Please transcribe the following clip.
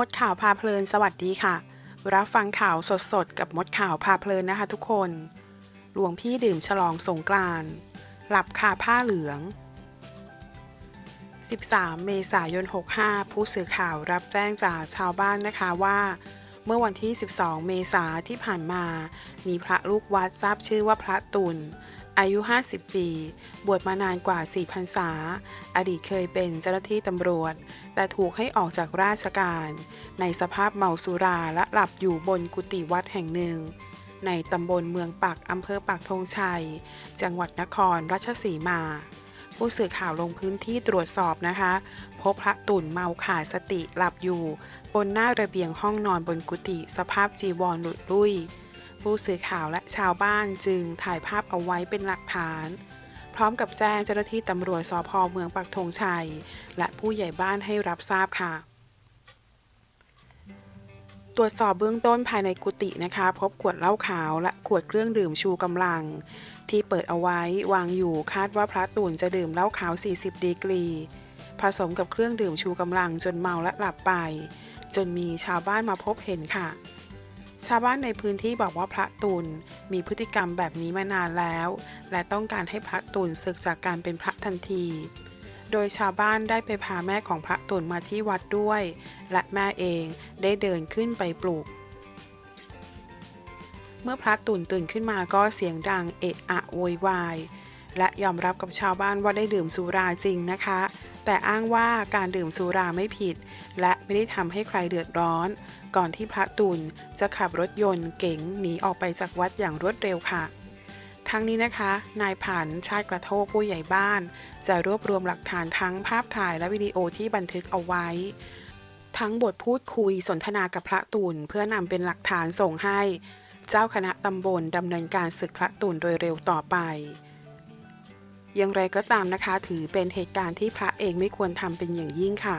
มดข่าวพาเพลินสวัสดีค่ะ รับฟังข่าวสดๆ กับมดข่าวพาเพลินนะคะทุกคน หลวงพี่ดื่มฉลองสงกรานต์หลับคาผ้าเหลือง 13 เมษายน 65 ผู้สื่อข่าวรับแจ้งจากชาวบ้านนะคะว่า เมื่อวันที่ 12 เมษาที่ผ่านมา มีพระลูกวัดทราบชื่อว่าพระตุล อายุ 50 ปี บวชมานานกว่า 4 พรรษา อดีตเคยเป็นเจ้าหน้าที่ตำรวจ แต่ถูกให้ออกจากราชการ ในสภาพเมาสุราและหลับอยู่บนกุฏิวัดแห่งหนึ่ง ในตำบลเมืองปักอำเภอปักธงชัย จังหวัดนครราชสีมา ผู้สื่อข่าวลงพื้นที่ตรวจสอบนะคะ พบพระตุ่นเมาขาดสติหลับอยู่ บนหน้าระเบียงห้องนอนบนกุฏิสภาพจีวรหลุดลุ่ย ผู้สื่อข่าวและชาวบ้านจึงถ่ายภาพเอาไว้เป็นหลักฐาน พร้อมกับแจ้งเจ้าหน้าที่ตำรวจสพเมืองปักธงชัย และผู้ใหญ่บ้านให้รับทราบค่ะ ตรวจสอบเบื้องต้นภายในกุฏินะคะ พบขวดเหล้าขาวและขวดเครื่องดื่มชูกำลัง ที่เปิดเอาไว้วางอยู่คาดว่าพระตุ่นจะดื่มเหล้าขาว 40 ดีกรี ผสมกับเครื่องดื่มชูกำลังจนเมาและหลับไป จนมีชาวบ้านมาพบเห็นค่ะ ชาวบ้านในพื้นที่บอกว่าพระตุลมีพฤติกรรมแบบนี้มานานแล้ว และต้องการให้พระตุลศึกจากการเป็นพระทันที โดยชาวบ้านได้ไปพาแม่ของพระตุลมาที่วัดด้วย และแม่เองได้เดินขึ้นไปปลุกเมื่อพระตุ่นตื่นขึ้นมาก็เสียงดังเอะอะโวยวายและยอมรับกับชาวบ้านว่าได้ดื่มสุราจริงนะคะ แต่อ้างว่าการดื่มสุราไม่ผิด และ ไม่ได้ทำให้ใครเดือดร้อน ก่อนที่พระตุลจะขับรถยนต์เก๋งหนีออกไปจากวัดอย่างรวดเร็วค่ะทั้งนี้นะคะ นายผันชาติกระโทกผู้ใหญ่บ้าน จะรวบรวมหลักฐานทั้งภาพถ่ายและวิดีโอที่บันทึกเอาไว้ ทั้งบทพูดคุยสนทนากับพระตุลเพื่อนำเป็นหลักฐานส่งให้ เจ้าคณะตำบลดำเนินการศึกพระตุลโดยเร็วต่อไปอย่างไรก็ตามนะคะ ถือเป็นเหตุการณ์ที่พระเองไม่ควรทำเป็นอย่างยิ่งค่ะ